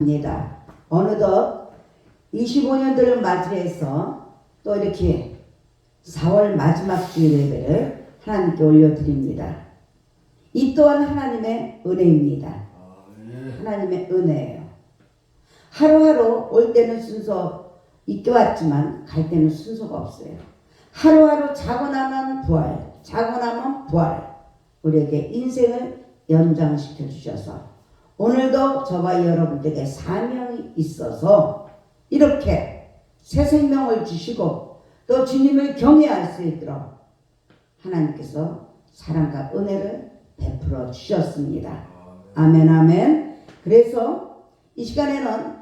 입니다. 어느덧 25년들을 맞이해서 또 이렇게 4월 마지막 주일 예배를 하나님께 올려드립니다. 이 또한 하나님의 은혜입니다. 하나님의 은혜예요. 하루하루 올 때는 순서 있게 왔지만 갈 때는 순서가 없어요. 하루하루 자고 나면 부활, 자고 나면 부활. 우리에게 인생을 연장시켜 주셔서 오늘도 저와 여러분들에게 사명이 있어서 이렇게 새 생명을 주시고 또 주님을 경외할 수 있도록 하나님께서 사랑과 은혜를 베풀어 주셨습니다. 아멘 아멘. 그래서 이 시간에는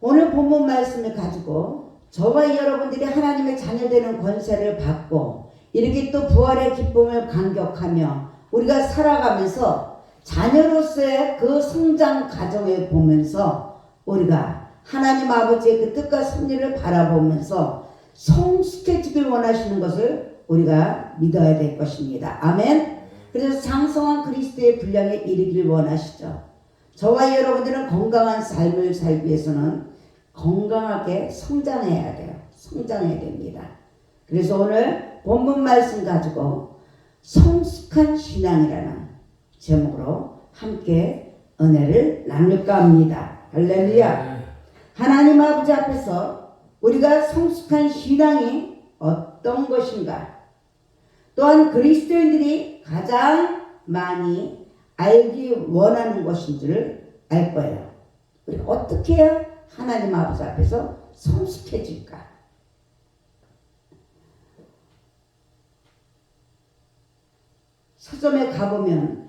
오늘 본문 말씀을 가지고 저와 여러분들이 하나님의 자녀되는 권세를 받고 이렇게 또 부활의 기쁨을 감격하며 우리가 살아가면서 자녀로서의 그 성장 과정을 보면서 우리가 하나님 아버지의 그 뜻과 섭리를 바라보면서 성숙해지길 원하시는 것을 우리가 믿어야 될 것입니다. 아멘. 그래서 장성한 그리스도의 분량에 이르기를 원하시죠. 저와 여러분들은 건강한 삶을 살기 위해서는 건강하게 성장해야 돼요. 성장해야 됩니다. 그래서 오늘 본문 말씀 가지고 성숙한 신앙이라는 제목으로 함께 은혜를 나눌까 합니다. 할렐루야. 하나님 아버지 앞에서 우리가 성숙한 신앙이 어떤 것인가? 또한 그리스도인들이 가장 많이 알기 원하는 것인 줄을 알 거예요. 우리가 어떻게 해야 하나님 아버지 앞에서 성숙해질까? 서점에 가보면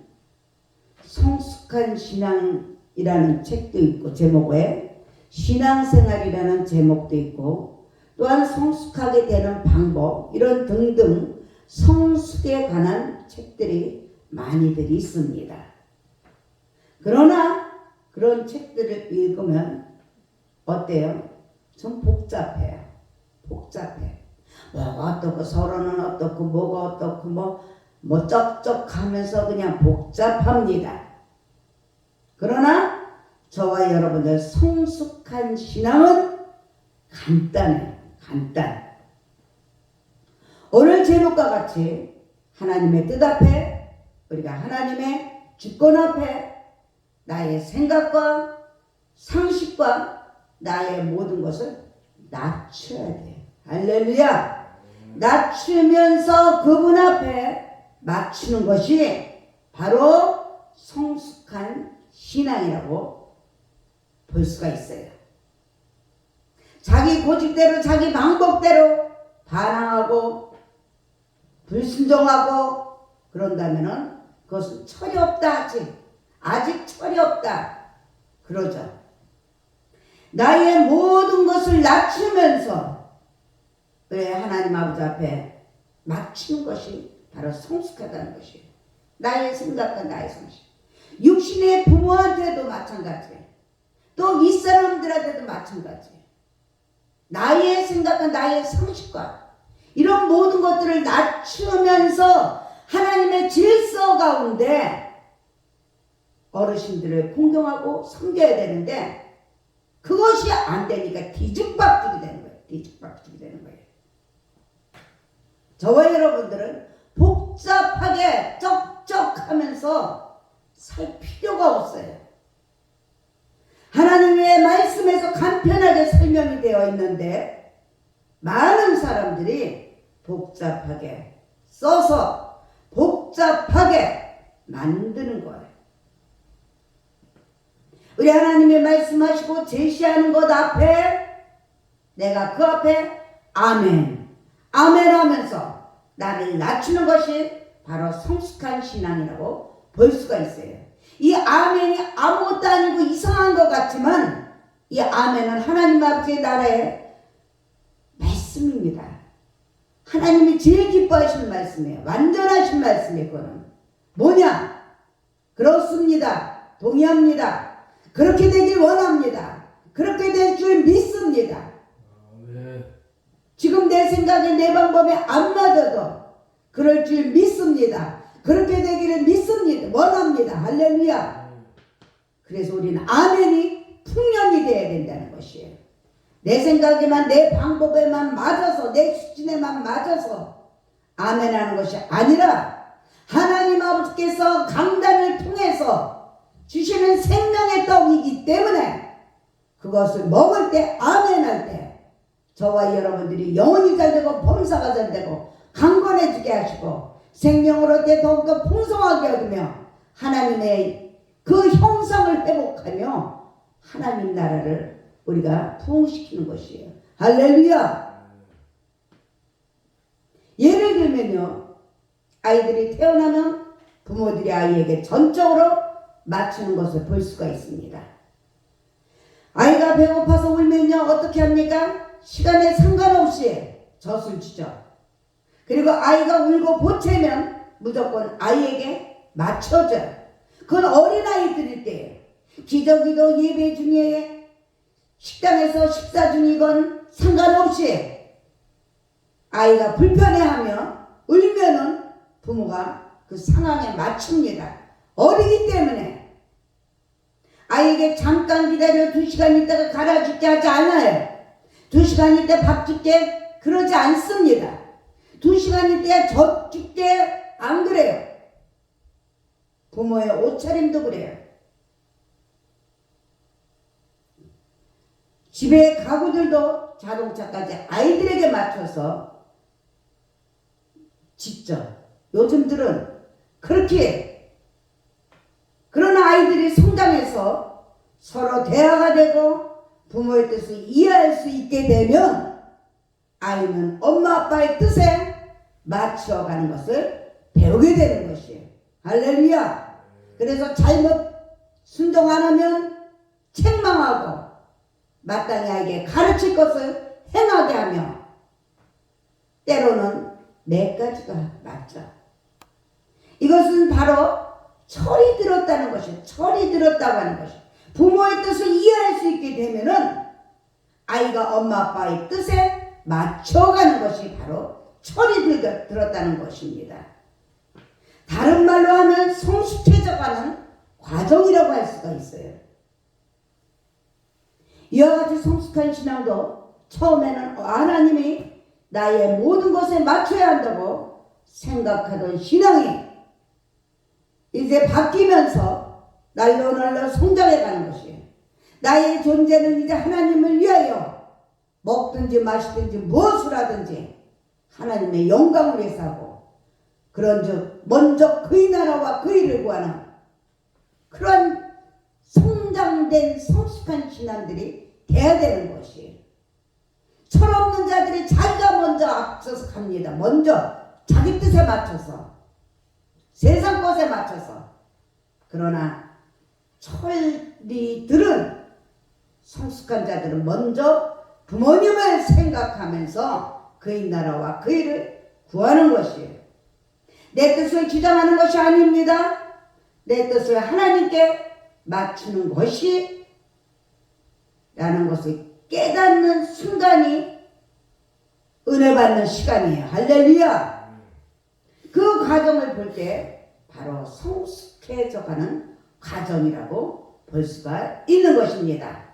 성숙한 신앙이라는 책도 있고 제목에 신앙생활이라는 제목도 있고 또한 성숙하게 되는 방법 이런 등등 성숙에 관한 책들이 많이들 있습니다. 그러나 그런 책들을 읽으면 어때요? 좀 복잡해요. 복잡해. 뭐가 어떻고 서로는 어떻고 뭐가 어떻고 뭐, 뭐 쩍쩍하면서 그냥 복잡합니다. 그러나 저와 여러분들 성숙한 신앙은 간단해요. 간단. 오늘 제목과 같이 하나님의 뜻 앞에 우리가 하나님의 주권 앞에 나의 생각과 상식과 나의 모든 것을 낮춰야 돼. 할렐루야. 낮추면서 그분 앞에 맞추는 것이 바로 성숙한 신앙이라고 볼 수가 있어요. 자기 고집대로 자기 방법대로 반항하고 불순종하고 그런다면은 그것은 철이 없다 아직 아직 철이 없다 그러죠. 나의 모든 것을 낮추면서 그래 하나님 아버지 앞에 맞추는 것이 바로 성숙하다는 것이에요. 나의 생각과 나의 상식. 육신의 부모한테도 마찬가지예요. 또 윗사람들한테도 마찬가지예요. 나의 생각과 나의 상식과 이런 모든 것들을 낮추면서 하나님의 질서 가운데 어르신들을 공경하고 섬겨야 되는데 그것이 안 되니까 뒤죽박죽이 되는 거예요. 뒤죽박죽이 되는 거예요. 저와 여러분들은 복잡하게 쩍쩍하면서 살 필요가 없어요. 하나님의 말씀에서 간편하게 설명이 되어 있는데 많은 사람들이 복잡하게 써서 복잡하게 만드는 거예요. 우리 하나님의 말씀하시고 제시하는 것 앞에 내가 그 앞에 아멘, 아멘 하면서 나를 낮추는 것이 바로 성숙한 신앙이라고 볼 수가 있어요. 이 아멘이 아무것도 아니고 이상한 것 같지만 이 아멘은 하나님 아버지의 나라의 말씀입니다. 하나님이 제일 기뻐하시는 말씀이에요. 완전하신 말씀이에요. 그거는 뭐냐? 그렇습니다. 동의합니다. 그렇게 되길 원합니다. 그렇게 될 줄 믿습니다. 지금 내 생각에 내 방법에 안 맞아도 그럴 줄 믿습니다. 그렇게 되기를 믿습니다. 원합니다. 할렐루야. 그래서 우리는 아멘이 풍년이 돼야 된다는 것이에요. 내 생각에만 내 방법에만 맞아서 내 수준에만 맞아서 아멘하는 것이 아니라 하나님 아버지께서 강단을 통해서 주시는 생명의 떡이기 때문에 그것을 먹을 때 아멘할 때 저와 여러분들이 영혼이 잘 되고 범사가 잘 되고 강건해지게 하시고 생명으로 때 더욱더 풍성하게 얻으며 하나님의 그 형상을 회복하며 하나님 나라를 우리가 부흥시키는 것이에요. 할렐루야! 예를 들면요. 아이들이 태어나면 부모들이 아이에게 전적으로 맞추는 것을 볼 수가 있습니다. 아이가 배고파서 울면요. 어떻게 합니까? 시간에 상관없이 젖을 주죠. 그리고 아이가 울고 보채면 무조건 아이에게 맞춰줘요. 그건 어린아이들일 때예요. 기저귀도 예배 중에 식당에서 식사 중이건 상관없이 아이가 불편해하며 울면은 부모가 그 상황에 맞춥니다. 어리기 때문에 아이에게 잠깐 기다려 두 시간 있다가 갈아줄게 하지 않아요. 두 시간 있다 밥 줄게 그러지 않습니다. 두 시간 있다 젖 줄게 안 그래요. 부모의 옷차림도 그래요. 집에 가구들도 자동차까지 아이들에게 맞춰서 직접 요즘들은 그렇게 그러나 아이들이 성장해서 서로 대화가 되고 부모의 뜻을 이해할 수 있게 되면 아이는 엄마 아빠의 뜻에 맞춰가는 것을 배우게 되는 것이에요. 할렐루야. 그래서 잘못 순종 안 하면 책망하고 마땅히 아이에게 가르칠 것을 행하게 하며 때로는 매까지가 맞죠. 이것은 바로 철이 들었다는 것이 철이 들었다고 하는 것이 부모의 뜻을 이해할 수 있게 되면은 아이가 엄마 아빠의 뜻에 맞춰가는 것이 바로 철이 들- 들었다는 것입니다. 다른 말로 하면 성숙해져가는 과정이라고 할 수가 있어요. 이와 같이 성숙한 신앙도 처음에는 하나님이 나의 모든 것에 맞춰야 한다고 생각하던 신앙이 이제 바뀌면서 날로 날로 성장해 가는 것이에요. 나의 존재는 이제 하나님을 위하여 먹든지 마시든지 무엇을 하든지 하나님의 영광을 위해서 하고 그런즉 먼저 그의 나라와 그 일을 구하는 그런 성장된 성숙한 신앙들이 돼야 되는 것이에요. 철없는 자들이 자기가 먼저 앞서서 갑니다. 먼저 자기 뜻에 맞춰서 세상 것에 맞춰서 그러나 철리들은 성숙한 자들은 먼저 부모님을 생각하면서 그의 나라와 그 일을 구하는 것이에요. 내 뜻을 주장하는 것이 아닙니다. 내 뜻을 하나님께 맞추는 것이 라는 것을 깨닫는 순간이 은혜 받는 시간이에요. 할렐루야. 그 과정을 볼 때 바로 성숙해져가는 과정이라고 볼 수가 있는 것입니다.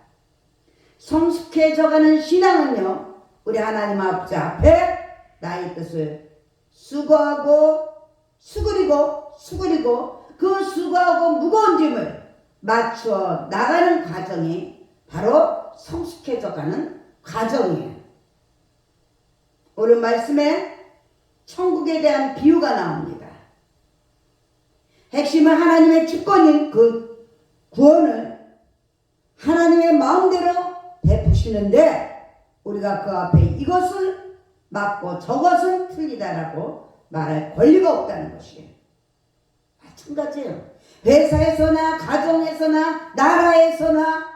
성숙해져가는 신앙은요, 우리 하나님 아버지 앞에 나의 뜻을 수고하고 수그리고 수그리고 그 수고하고 무거운 짐을 맞추어 나가는 과정이 바로 성숙해져가는 과정이에요. 오늘 말씀에 천국에 대한 비유가 나옵니다. 핵심은 하나님의 주권인 그 구원을 하나님의 마음대로 베푸시는데 우리가 그 앞에 이것을 맞고 저것은 틀리다라고 말할 권리가 없다는 것이에요. 마찬가지예요. 회사에서나 가정에서나 나라에서나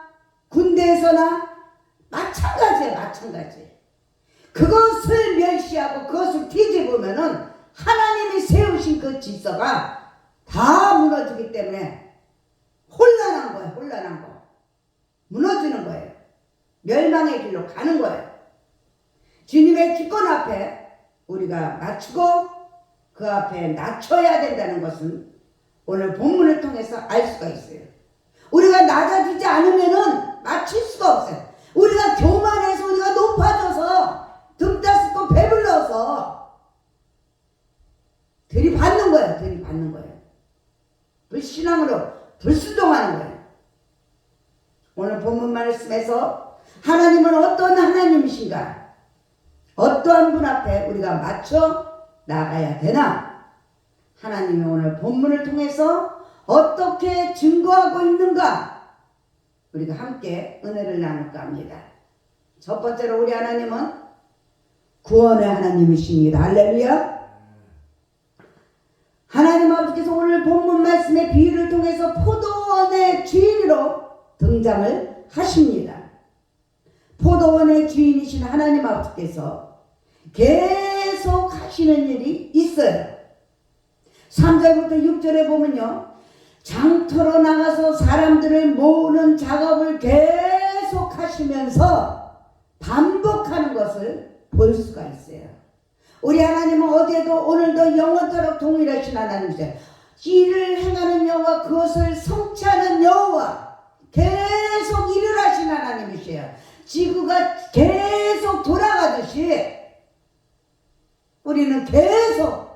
군대에서나 마찬가지예요. 마찬가지. 그것을 멸시하고 그것을 뒤집으면은 하나님이 세우신 그 질서가 다 무너지기 때문에 혼란한 거예요. 혼란한 거. 무너지는 거예요. 멸망의 길로 가는 거예요. 주님의 주권 앞에 우리가 맞추고 그 앞에 낮춰야 된다는 것은 오늘 본문을 통해서 알 수가 있어요. 우리가 낮아지지 않으면은 맞출 수가 없어요. 우리가 교만해서 우리가 높아져서 등 따서 또 배불러서 들이받는 거예요. 들이받는 거예요. 불신앙으로 불순종하는 거예요. 오늘 본문 말씀에서 하나님은 어떤 하나님이신가? 어떠한 분 앞에 우리가 맞춰 나가야 되나? 하나님이 오늘 본문을 통해서 어떻게 증거하고 있는가? 우리가 함께 은혜를 나눌까 합니다. 첫 번째로 우리 하나님은 구원의 하나님이십니다. 할렐루야. 하나님 아버지께서 오늘 본문 말씀의 비유를 통해서 포도원의 주인으로 등장을 하십니다. 포도원의 주인이신 하나님 아버지께서 계속 하시는 일이 있어요. 3절부터 6절에 보면요. 장터로 나가서 사람들을 모으는 작업을 계속 하시면서 반복하는 것을 볼 수가 있어요. 우리 하나님은 어디에도 오늘도 영원토록 동일하신 하나님이세요. 일을 행하는 여호와 그것을 성취하는 여호와 계속 일을 하신 하나님이세요. 지구가 계속 돌아가듯이 우리는 계속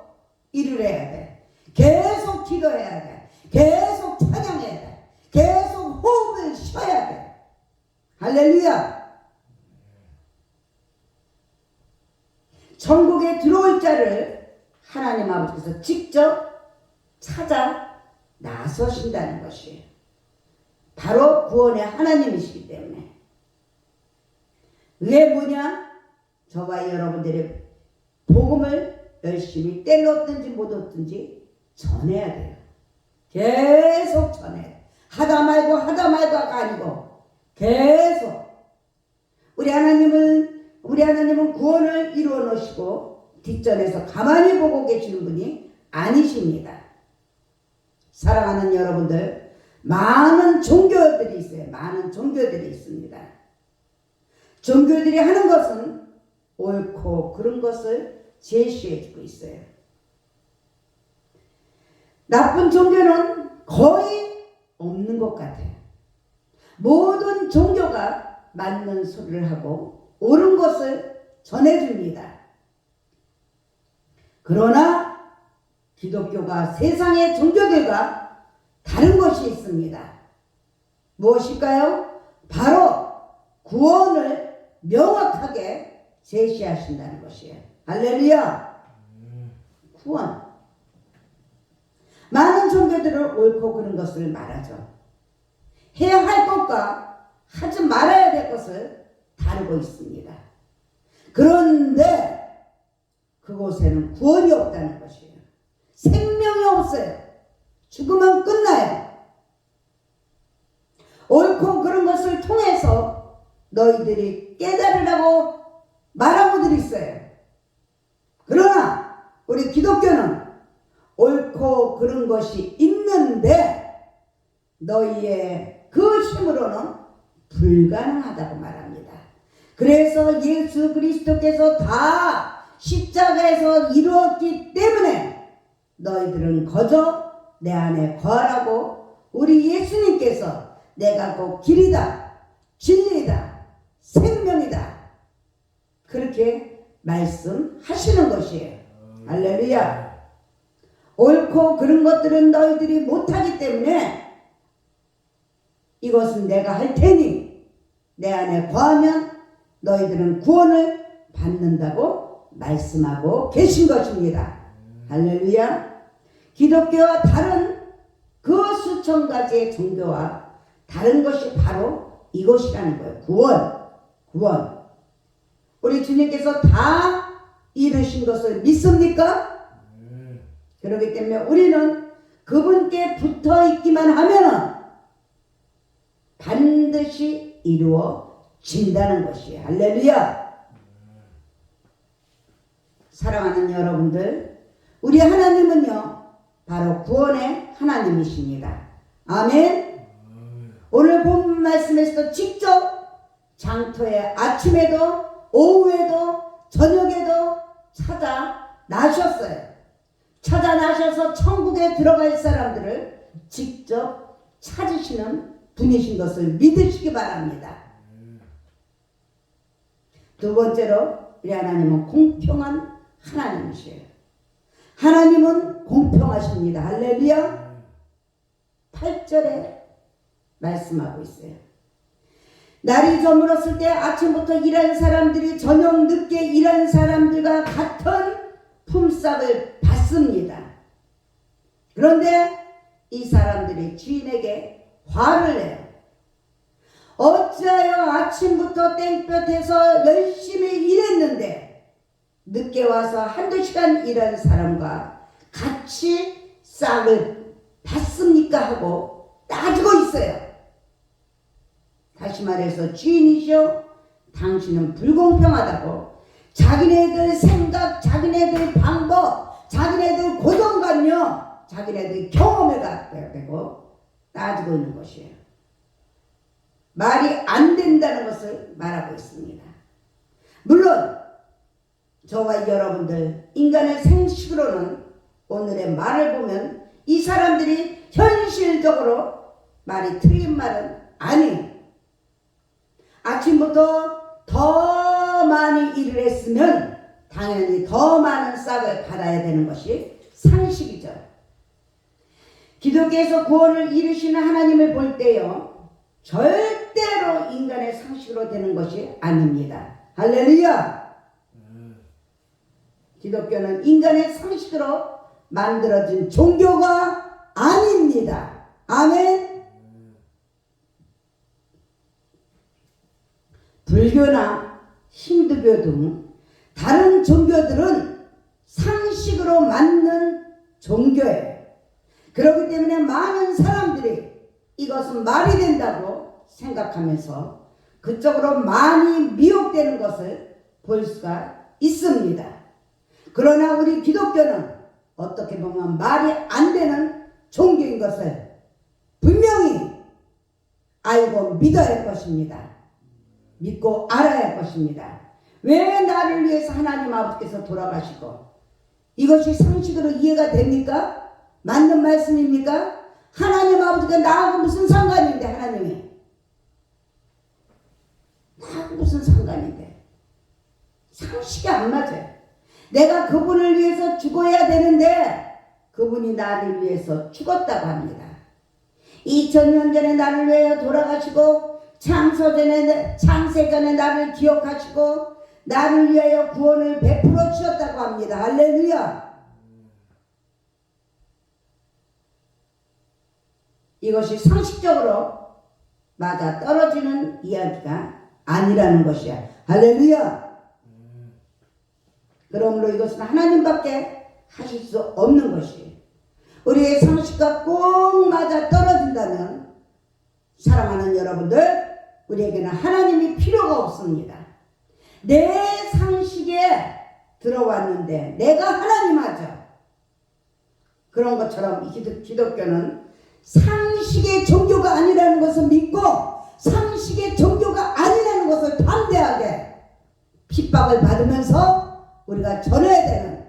일을 해야 돼. 계속 기도해야 돼. 계속 찬양해야 돼. 계속 호흡을 쉬어야 돼. 할렐루야. 천국에 들어올 자를 하나님 아버지께서 직접 찾아 나서신다는 것이에요. 바로 구원의 하나님이시기 때문에. 왜 뭐냐? 저와 여러분들의 복음을 열심히 때렸든지 못 얻든지 전해야 돼요. 계속 전해. 하다 말고 하다 말고가 아니고 계속. 우리 하나님은 우리 하나님은 구원을 이루어 놓으시고 뒷전에서 가만히 보고 계시는 분이 아니십니다. 사랑하는 여러분들, 많은 종교들이 있어요. 많은 종교들이 있습니다. 종교들이 하는 것은 옳고 그런 것을 제시해 주고 있어요. 나쁜 종교는 거의 없는 것 같아요. 모든 종교가 맞는 소리를 하고 옳은 것을 전해줍니다. 그러나 기독교가 세상의 종교들과 다른 것이 있습니다. 무엇일까요? 바로 구원을 명확하게 제시하신다는 것이에요. 할렐루야! 구원. 많은 종교들은 옳고 그른 것을 말하죠. 해야 할 것과 하지 말아야 될 것을 다루고 있습니다. 그런데 그곳에는 구원이 없다는 것이에요. 생명이 없어요. 죽으면 끝나요. 옳고 그런 것을 통해서 너희들이 깨달으라고 말하고들 있어요. 그러나 우리 기독교는 옳고 그런 것이 있는데 너희의 그 힘으로는 불가능하다고 말합니다. 그래서 예수 그리스도께서 다 십자가에서 이루었기 때문에 너희들은 거저 내 안에 거하라고 우리 예수님께서 내가 곧 길이다, 진리다, 생명이다. 그렇게 말씀하시는 것이에요. 할렐루야. 옳고 그런 것들은 너희들이 못하기 때문에 이것은 내가 할 테니 내 안에 거하면 너희들은 구원을 받는다고 말씀하고 계신 것입니다. 할렐루야. 기독교와 다른 그 수천 가지의 종교와 다른 것이 바로 이것이라는 거예요. 구원. 구원. 우리 주님께서 다 이루신 것을 믿습니까? 그렇기 때문에 우리는 그분께 붙어 있기만 하면은 반드시 이루어진다는 것이에요. 할렐루야. 사랑하는 여러분들, 우리 하나님은요, 바로 구원의 하나님이십니다. 아멘. 오늘 본 말씀에서도 직접 장터에 아침에도 오후에도 저녁에도 찾아 나셨어요. 찾아 나셔서 천국에 들어갈 사람들을 직접 찾으시는 분이신 것을 믿으시기 바랍니다. 두 번째로 우리 하나님은 공평한 하나님이세요. 하나님은 공평하십니다. 할렐루야. 8절에 말씀하고 있어요. 날이 저물었을 때 아침부터 일하는 사람들이 저녁 늦게 일하는 사람들과 같은 품삯을 받습니다. 그런데 이 사람들이 주인에게 화를 내요. 어찌하여 아침부터 땡볕에서 열심히 일했는데 늦게 와서 한두 시간 일하는 사람과 같이 싹을 받습니까 하고 따지고 있어요. 다시 말해서 주인이시여 당신은 불공평하다고 자기네들 생각, 자기네들 방법, 자기네들 고정관념, 자기네들 경험에 갖고 따지고 있는 것이에요. 말이 안 된다는 것을 말하고 있습니다. 물론 저와 여러분들 인간의 생식으로는 오늘의 말을 보면 이 사람들이 현실적으로 말이 틀린 말은 아니에요. 아침부터 더 많이 일을 했으면 당연히 더 많은 싹을 받아야 되는 것이 상식이죠. 기독교에서 구원을 이루시는 하나님을 볼 때요. 절대로 인간의 상식으로 되는 것이 아닙니다. 할렐루야! 기독교는 인간의 상식으로 만들어진 종교가 아닙니다. 아멘! 불교나 힌두교 등 다른 종교들은 상식으로 맞는 종교예요. 그렇기 때문에 많은 사람들이 이것은 말이 된다고 생각하면서 그쪽으로 많이 미혹되는 것을 볼 수가 있습니다. 그러나 우리 기독교는 어떻게 보면 말이 안 되는 종교인 것을 분명히 알고 믿어야 할 것입니다. 믿고 알아야 할 것입니다. 왜 나를 위해서 하나님 아버지께서 돌아가시고 이것이 상식으로 이해가 됩니까? 맞는 말씀입니까? 하나님 아버지가 나하고 무슨 상관인데 하나님이 나하고 무슨 상관인데 상식이 안 맞아요. 내가 그분을 위해서 죽어야 되는데 그분이 나를 위해서 죽었다고 합니다. 2000년 전에 나를 위해 돌아가시고 창세전에 창세전에 나를 기억하시고 나를 위하여 구원을 베풀어 주셨다고 합니다. 할렐루야. 이것이 상식적으로 맞아 떨어지는 이야기가 아니라는 것이야. 할렐루야. 그러므로 이것은 하나님밖에 하실 수 없는 것이 우리의 상식과 꼭 맞아 떨어진다면 사랑하는 여러분들 우리에게는 하나님이 필요가 없습니다. 내 상식에 들어왔는데 내가 하나님 하죠. 그런 것처럼 기독교는 상식의 종교가 아니라는 것을 믿고 상식의 종교가 아니라는 것을 반대하게 핍박을 받으면서 우리가 전해야 되는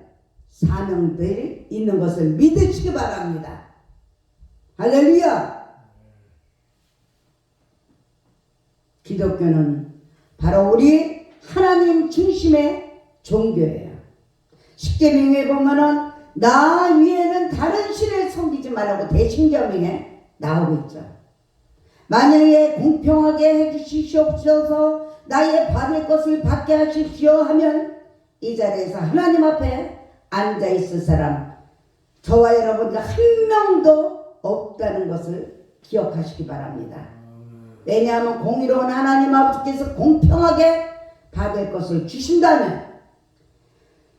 사명들이 있는 것을 믿으시기 바랍니다. 할렐루야! 기독교는 바로 우리 하나님 중심의 종교예요. 십계명에 보면은 나 위에는 다른 신을 섬기지 말라고 대신경에 나오고 있죠. 만약에 공평하게 해주시옵소서 나의 받을 것을 받게 하십시오 하면 이 자리에서 하나님 앞에 앉아 있을 사람 저와 여러분과 한 명도 없다는 것을 기억하시기 바랍니다. 왜냐하면 공의로운 하나님 아버지께서 공평하게 받을 것을 주신다면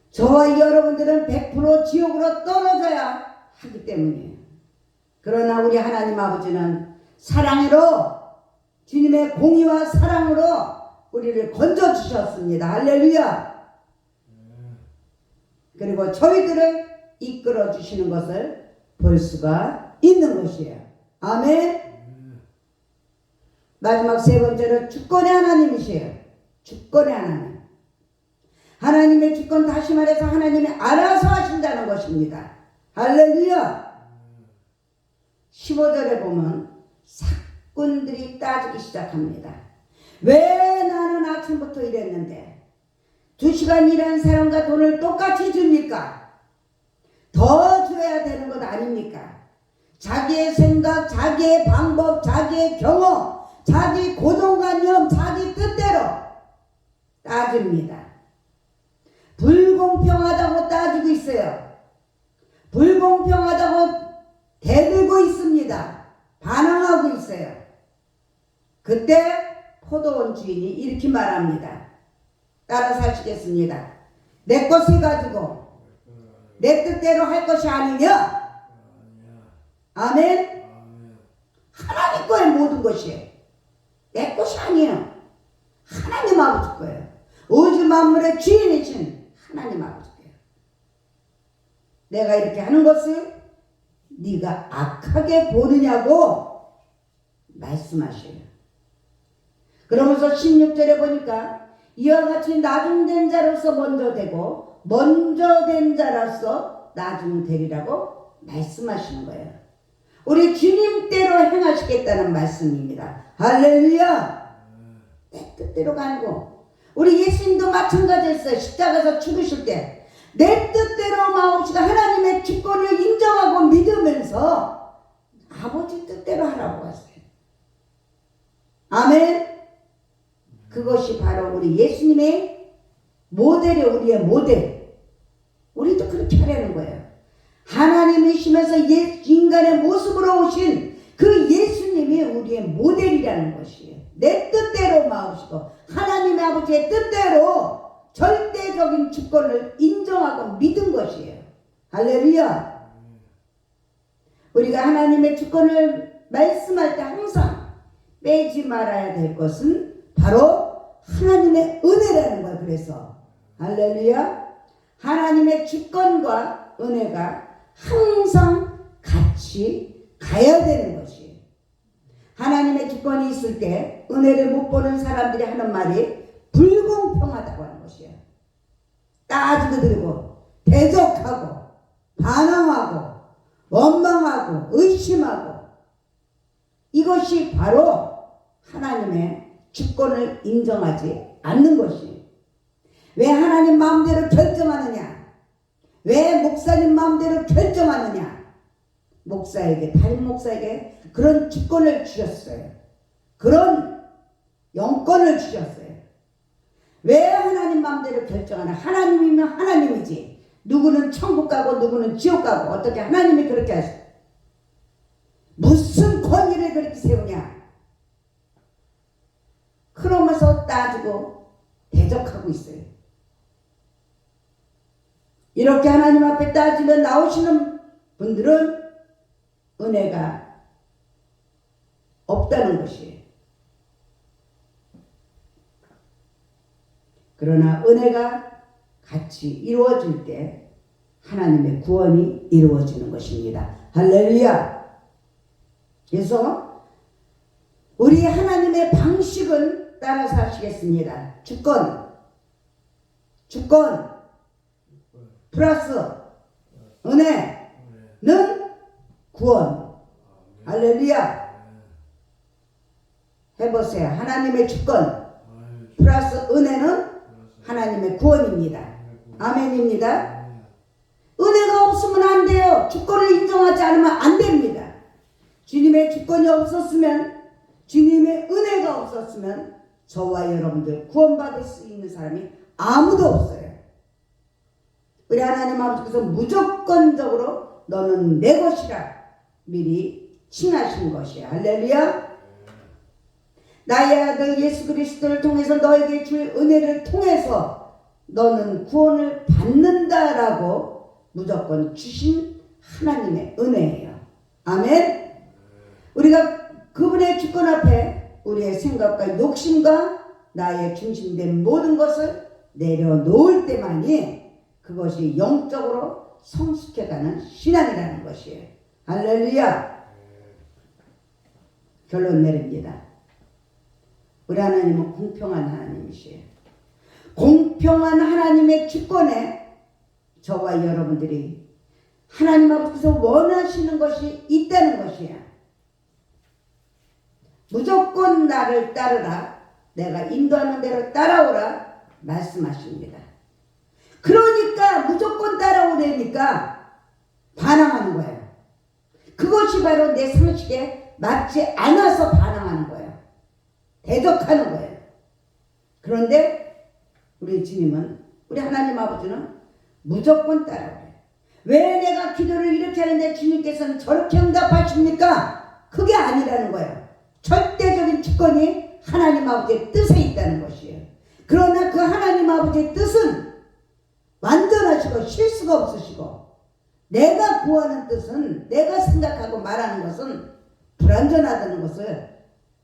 저와 여러분들은 100% 지옥으로 떨어져야 하기 때문이에요. 그러나 우리 하나님 아버지는 사랑으로 주님의 공의와 사랑으로 우리를 건져 주셨습니다. 할렐루야. 그리고 저희들을 이끌어 주시는 것을 볼 수가 있는 것이에요. 아멘. 마지막 세 번째로 주권의 하나님이시에요. 주권의 하나님. 하나님의 주권 다시 말해서 하나님이 알아서 하신다는 것입니다. 할렐루야. 15절에 보면 측근들이 따지기 시작합니다. 왜 나는 아침부터 일했는데 두 시간 일한 사람과 돈을 똑같이 줍니까? 더 줘야 되는 것 아닙니까? 자기의 생각, 자기의 방법, 자기의 경험, 자기 고정관념, 자기 뜻대로 따집니다. 불공평하다고 따지고 있어요. 불공평하다고 대들고 있습니다. 반항하고 있어요. 그때 포도원 주인이 이렇게 말합니다. 따라 사시겠습니다. 내 것을 가지고 내 뜻대로 할 것이 아니냐? 아멘? 하나님 거의 모든 것이 내 것이 아니에요. 하나님 아버지 거예요. 우주 만물의 주인이신 하나님 아버지 거예요. 내가 이렇게 하는 것을 네가 악하게 보느냐고 말씀하셔요. 그러면서 16절에 보니까 이와 같이 나중된 자로서 먼저 되고 먼저 된 자로서 나중 되리라고 말씀하시는 거예요. 우리 주님대로 행하시겠다는 말씀입니다. 할렐루야! 내 뜻대로가 아니고 우리 예수님도 마찬가지였어요. 십자가에서 죽으실 때 내 뜻대로 마옵시다. 하나님의 주권을 인정하고 믿으면서 아버지 뜻대로 하라고 하세요. 아멘. 그것이 바로 우리 예수님의 모델이 우리의 모델. 우리도 그렇게 하려는 거예요. 하나님이시면서 예, 인간의 모습으로 오신 그 예수님이 우리의 모델이라는 것이에요. 내 뜻대로 마옵시고 하나님의 아버지의 뜻대로 절대적인 주권을 인정하고 믿은 것이에요. 할렐루야. 우리가 하나님의 주권을 말씀할 때 항상 빼지 말아야 될 것은 바로 하나님의 은혜라는 거예요. 그래서 할렐루야. 하나님의 주권과 은혜가 항상 같이 가야 되는 것이에요. 하나님의 주권이 있을 때 은혜를 못 보는 사람들이 하는 말이 불공평하다고 하는 것이에요. 따지고 들고 대적하고 반항하고 원망하고 의심하고 이것이 바로 하나님의 주권을 인정하지 않는 것이에요. 왜 하나님 마음대로 결정하느냐? 왜 목사님 마음대로 결정하느냐? 목사에게, 다른 목사에게 그런 주권을 주셨어요. 그런 영권을 주셨어요. 왜 하나님 마음대로 결정하나? 하나님이면 하나님이지. 누구는 천국 가고 누구는 지옥 가고 어떻게 하나님이 그렇게 하셔? 무슨 권위를 그렇게 세우냐? 그러면서 따지고 대적하고 있어요. 이렇게 하나님 앞에 따지면 나오시는 분들은 은혜가 없다는 것이에요. 그러나 은혜가 같이 이루어질 때 하나님의 구원이 이루어지는 것입니다. 할렐루야! 그래서 우리 하나님의 방식은 따라서 하시겠습니다. 주권, 주권, 플러스 은혜는 구원. 할렐루야! 해보세요. 하나님의 주권, 플러스 은혜는 하나님의 구원입니다. 아멘입니다. 은혜가 없으면 안 돼요. 주권을 인정하지 않으면 안 됩니다. 주님의 주권이 없었으면, 주님의 은혜가 없었으면, 저와 여러분들 구원받을 수 있는 사람이 아무도 없어요. 우리 하나님 아버지께서 무조건적으로 너는 내 것이라 미리 칭하신 것이야. 할렐루야. 나의 아들 예수 그리스도를 통해서 너에게 줄 은혜를 통해서 너는 구원을 받는다라고 무조건 주신 하나님의 은혜예요. 아멘. 우리가 그분의 주권 앞에 우리의 생각과 욕심과 나의 중심된 모든 것을 내려놓을 때만이 그것이 영적으로 성숙해가는 신앙이라는 것이에요. 할렐루야. 결론 내립니다. 우리 하나님은 공평한 하나님이시에요. 공평한 하나님의 주권에 저와 여러분들이 하나님 앞에서 원하시는 것이 있다는 것이야. 무조건 나를 따르라. 내가 인도하는 대로 따라오라. 말씀하십니다. 그러니까 무조건 따라오려니까 반항하는 거예요. 그것이 바로 내 상식에 맞지 않아서 반항하는 거예요. 대적하는 거예요. 그런데 우리 주님은 우리 하나님 아버지는 무조건 따라오래요. 왜 내가 기도를 이렇게 하는데 주님께서는 저렇게 응답하십니까? 그게 아니라는 거예요. 절대적인 주권이 하나님 아버지의 뜻에 있다는 것이에요. 그러나 그 하나님 아버지의 뜻은 완전하시고 실수가 없으시고 내가 구하는 뜻은 내가 생각하고 말하는 것은 불완전하다는 것을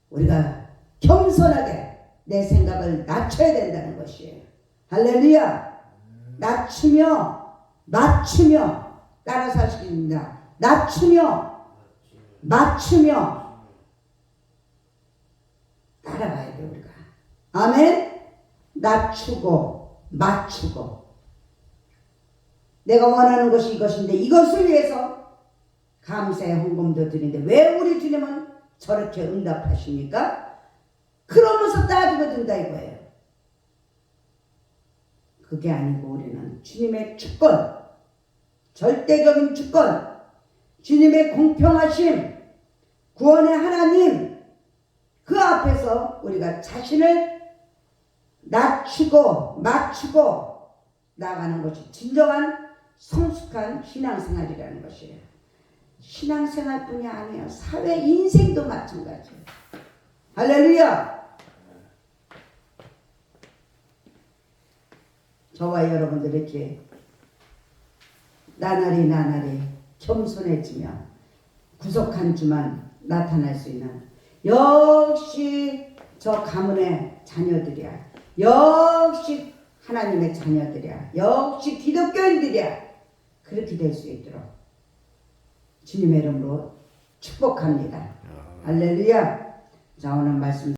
우리가 겸손하게 내 생각을 낮춰야 된다는 것이에요. 할렐루야. 낮추며 맞추며 따라 사시입니다. 낮추며 맞추며 따라가야 돼 우리가. 아멘. 낮추고 맞추고 내가 원하는 것이 이것인데 이것을 위해서 감사의 헌금도 드리는데 왜 우리 주님은 저렇게 응답하십니까? 그러면서 따지고 든다 이거예요. 그게 아니고 우리는 주님의 주권, 절대적인 주권, 주님의 공평하심, 구원의 하나님, 그 앞에서 우리가 자신을 낮추고 맞추고 나가는 것이 진정한 성숙한 신앙생활이라는 것이에요. 신앙생활뿐이 아니에요. 사회 인생도 마찬가지예요. 할렐루야! 저와 여러분들 이렇게 나날이 나날이 겸손해지면 구속한 주만 나타날 수 있는 역시 저 가문의 자녀들이야. 역시 하나님의 자녀들이야. 역시 기독교인들이야. 그렇게 될 수 있도록 주님의 이름으로 축복합니다. 할렐루야. 자 오늘 말씀